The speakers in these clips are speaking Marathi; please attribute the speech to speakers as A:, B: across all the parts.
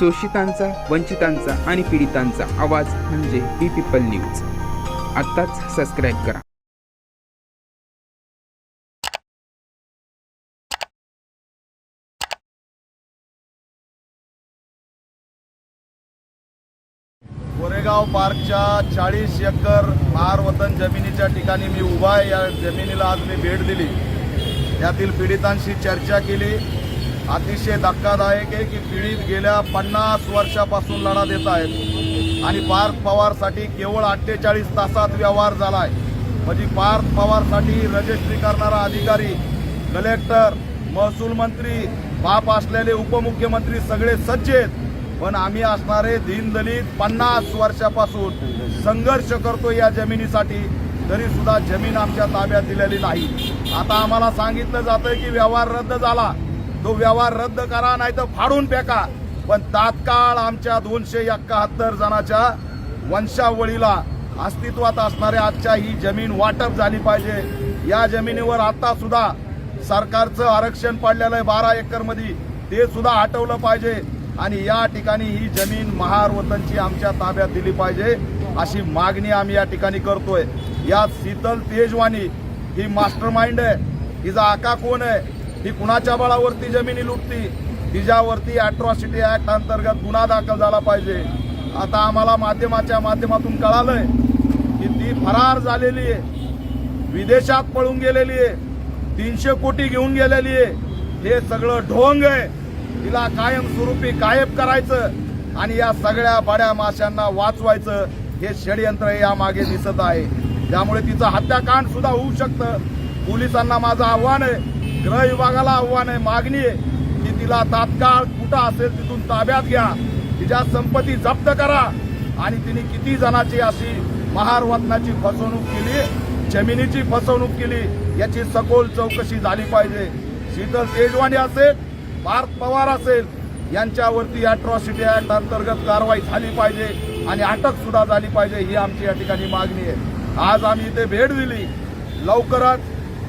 A: शोषितांचा वंचितांचा आणि पीडितांचा आवाज म्हणजे बी पीपल न्यूज आत्ताच सबस्क्राईब करा.
B: कोरेगाव पार्कच्या चाळीस एकर महार वतन जमिनीच्या ठिकाणी मी उभा आहे. या जमिनीला आज मी भेट दिली. यातील पीडितांशी चर्चा केली. अतिशय धक्कादायक आहे की पीडित गेल्या पन्नास वर्षापासून लढा देत आहेत. आणि पार्थ पवारसाठी केवळ अठ्ठेचाळीस तासात व्यवहार झाला आहे म्हणजे पार्थ पवारसाठी रजिस्ट्री करणारा अधिकारी कलेक्टर महसूल मंत्री बाप असलेले उपमुख्यमंत्री सगळे सज्ज आहेत. पण आम्ही असणारे दीनदलित पन्नास वर्षापासून संघर्ष करतो या जमिनीसाठी. तरी सुद्धा जमीन आमच्या ताब्यात दिलेली नाही. आता आम्हाला सांगितलं जातंय की व्यवहार रद्द झाला. तो व्यवहार रद्द करा नाही तर फाडून फेका. पण तात्काळ आमच्या दोनशे एकाहत्तर जणाच्या वंशावळीला अस्तित्वात असणाऱ्या आजच्या ही जमीन वाटप झाली पाहिजे. या जमिनीवर आता सुद्धा सरकारचं आरक्षण पडलेलं आहे बारा एकरमध्ये ते सुद्धा हटवलं पाहिजे आणि या ठिकाणी ही जमीन महारवतनची आमच्या ताब्यात दिली पाहिजे अशी मागणी आम्ही या ठिकाणी करतोय. या शीतल तेजवानी ही मास्टर माइंड आहे. हिचा आका कोण आहे? ही कुणाच्या बळावरती जमिनी लुटती? तिच्यावरती अॅट्रॉसिटी ऍक्ट अंतर्गत गुन्हा दाखल झाला पाहिजे. आता आम्हाला माध्यमाच्या माध्यमातून कळालंय की ती फरार झालेली आहे. विदेशात पळून गेलेली आहे. तीनशे कोटी घेऊन गेलेली आहे. हे सगळं ढोंग आहे. तिला कायमस्वरूपी गायब करायचं आणि या सगळ्या बड्या माशांना वाचवायचं हे षडयंत्र यामागे दिसत आहे. त्यामुळे तिचं हत्याकांड सुद्धा होऊ शकतं. पोलिसांना माझं आव्हान आहे गृह विभागाला आव्हान आहे मागणी आहे की तिला तात्काळ कुठं असेल तिथून ताब्यात घ्या. तिच्या संपत्ती जप्त करा. आणि तिने किती जणांची अशी महारवतनाची फसवणूक केली जमिनीची फसवणूक केली याची सखोल चौकशी झाली पाहिजे. शीतल तेजवानी असेल पार्थ पवार असेल यांच्यावरती अॅट्रॉसिटी ऍक्ट अंतर्गत कारवाई झाली पाहिजे आणि अटक सुद्धा झाली पाहिजे ही आमची या ठिकाणी मागणी आहे. आज आम्ही इथे भेट दिली. लवकरच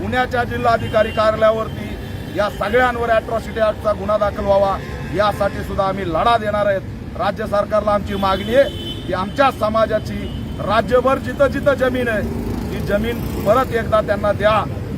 B: पुण्याच्या जिल्हाधिकारी कार्यालयावरती या सगळ्यांवर अॅट्रॉसिटी ऍक्टचा गुन्हा दाखल व्हावा यासाठी सुद्धा आम्ही लढा देणार आहेत. राज्य सरकारला आमची मागणी आहे की आमच्या समाजाची राज्यभर जिथं जिथं जमीन आहे ती जमीन परत एकदा त्यांना द्या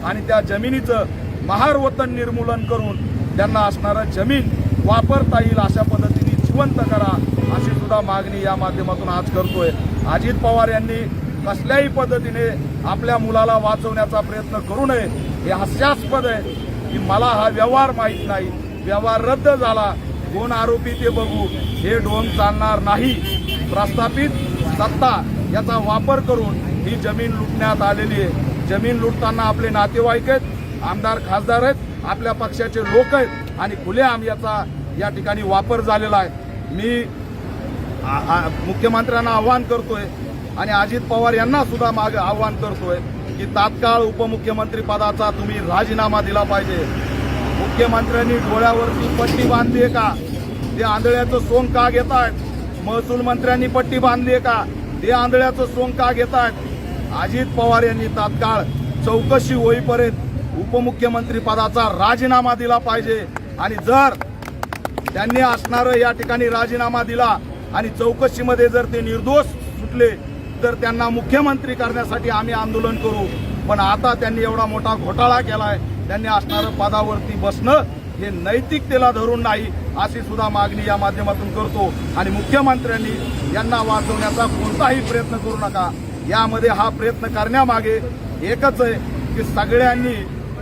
B: आणि त्या जमिनीचं महार वतन निर्मूलन करून त्यांना असणारं जमीन वापरता येईल अशा पद्धतीने जिवंत करा अशी सुद्धा मागणी या माध्यमातून आज करतोय. अजित पवार यांनी कसल्याही पद्धतीने आपल्या मुलाला वाचवण्याचा प्रयत्न करू नये. हे हास्यास्पद आहे की मला हा व्यवहार माहीत नाही. व्यवहार रद्द झाला. कोण आरोपी ते बघू. हे ढोंग चालणार नाही. प्रस्थापित सत्ता याचा वापर करून ही जमीन लुटण्यात आलेली आहे. जमीन लुटताना आपले नातेवाईक आहेत आमदार खासदार आहेत आपल्या पक्षाचे लोक आहेत आणि खुलेआम याचा या ठिकाणी वापर झालेला आहे. मी मुख्यमंत्र्यांना आवाहन करतोय आणि अजित पवार यांना सुद्धा मागे आव्हान करतोय की तात्काळ उपमुख्यमंत्री पदाचा तुम्ही राजीनामा दिला पाहिजे. मुख्यमंत्र्यांनी डोळ्यावरती पट्टी बांधली आहे का? ते आंधळ्याचं सोंग का घेत आहेत महसूल मंत्र्यांनी पट्टी बांधली आहे का? ते आंधळ्याचं सोंग का घेत आहेत अजित पवार यांनी तात्काळ चौकशी होईपर्यंत उपमुख्यमंत्री पदाचा राजीनामा दिला पाहिजे. आणि जर त्यांनी असणारं या ठिकाणी राजीनामा दिला आणि चौकशीमध्ये जर ते निर्दोष सुटले तर त्यांना मुख्यमंत्री करण्यासाठी आम्ही आंदोलन करू. पण आता त्यांनी एवढा मोठा घोटाळा केलाय. त्यांनी असणारं पदावरती बसणं हे नैतिकतेला धरून नाही अशी सुद्धा मागणी या माध्यमातून करतो. आणि मुख्यमंत्र्यांनी यांना वाचवण्याचा कोणताही प्रयत्न करू नका. यामध्ये हा प्रयत्न करण्यामागे एकच आहे की सगळ्यांनी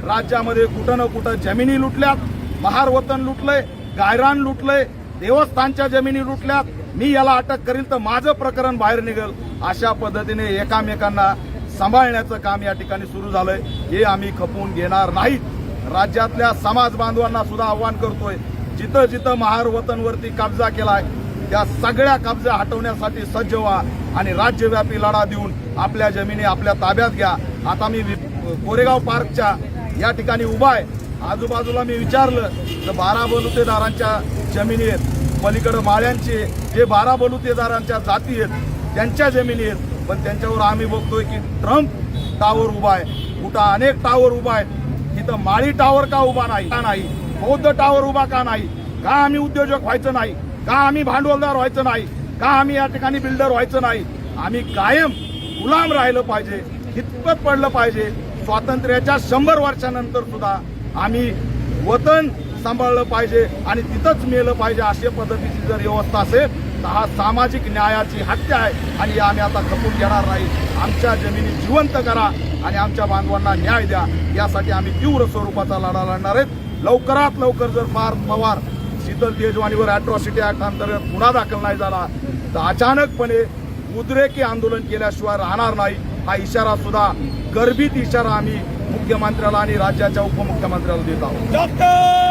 B: राज्यामध्ये कुठं ना कुठं जमिनी लुटल्यात महार वतन लुटलंय गायरान लुटलंय देवस्थानच्या जमिनी लुटल्यात मी याला अटक करील तर माझं प्रकरण बाहेर निघेल. अशा पद्धतीने एकामेकांना सांभाळण्याचं काम या ठिकाणी सुरू झालंय. हे आम्ही खपवून घेणार नाहीत. राज्यातल्या समाज बांधवांना सुद्धा आव्हान करतोय. जिथं जिथं महार वतनवरती कब्जा केलाय त्या सगळ्या कब्जा हटवण्यासाठी सज्ज व्हा आणि राज्यव्यापी लढा देऊन आपल्या जमिनी आपल्या ताब्यात घ्या. आता मी वि- कोरेगाव पार्कच्या या ठिकाणी उभा आहे. आजूबाजूला मी विचारलं तर बारा बलुतेदारांच्या जमिनी आहेत. पलीकडं माळ्यांचे जे बारा बलुतेदारांच्या जाती आहेत त्यांच्या जमिनी आहेत. पण त्यांच्यावर आम्ही बघतोय की ट्रम्प टावर उभा आहे. कुठं अनेक टावर उभा आहेत. इथं माळी टावर का उभा नाही? का नाही? बौद्ध टावर उभा का नाही? का आम्ही उद्योजक व्हायचं नाही? का आम्ही भांडवलदार व्हायचं नाही? का आम्ही या ठिकाणी बिल्डर व्हायचं नाही? आम्ही कायम गुलाम राहिलं पाहिजे हितपत पडलं पाहिजे. स्वातंत्र्याच्या शंभर वर्षानंतर सुद्धा आम्ही वतन सांभाळलं पाहिजे आणि तिथंच मेलं पाहिजे अशा पद्धतीची जर व्यवस्था असेल तर हा सामाजिक न्यायाची हत्या आहे आणि आम्ही आता खपून घेणार नाही. आमच्या जमिनी जिवंत करा आणि आमच्या बांधवांना न्याय द्या. यासाठी आम्ही तीव्र स्वरूपाचा लढा लढणार आहेत. लवकरात लवकर जर पार पवार शीतल तेजवानीवर अॅट्रॉसिटी ऍक्ट अंतर्गत गुन्हा दाखल नाही झाला तर अचानकपणे उद्रेकी आंदोलन केल्याशिवाय राहणार नाही. हा इशारा सुद्धा गर्भित इशारा आम्ही मुख्यमंत्र्याला आणि राज्याच्या उपमुख्यमंत्र्याला देत आहोत.
C: डॉक्टर!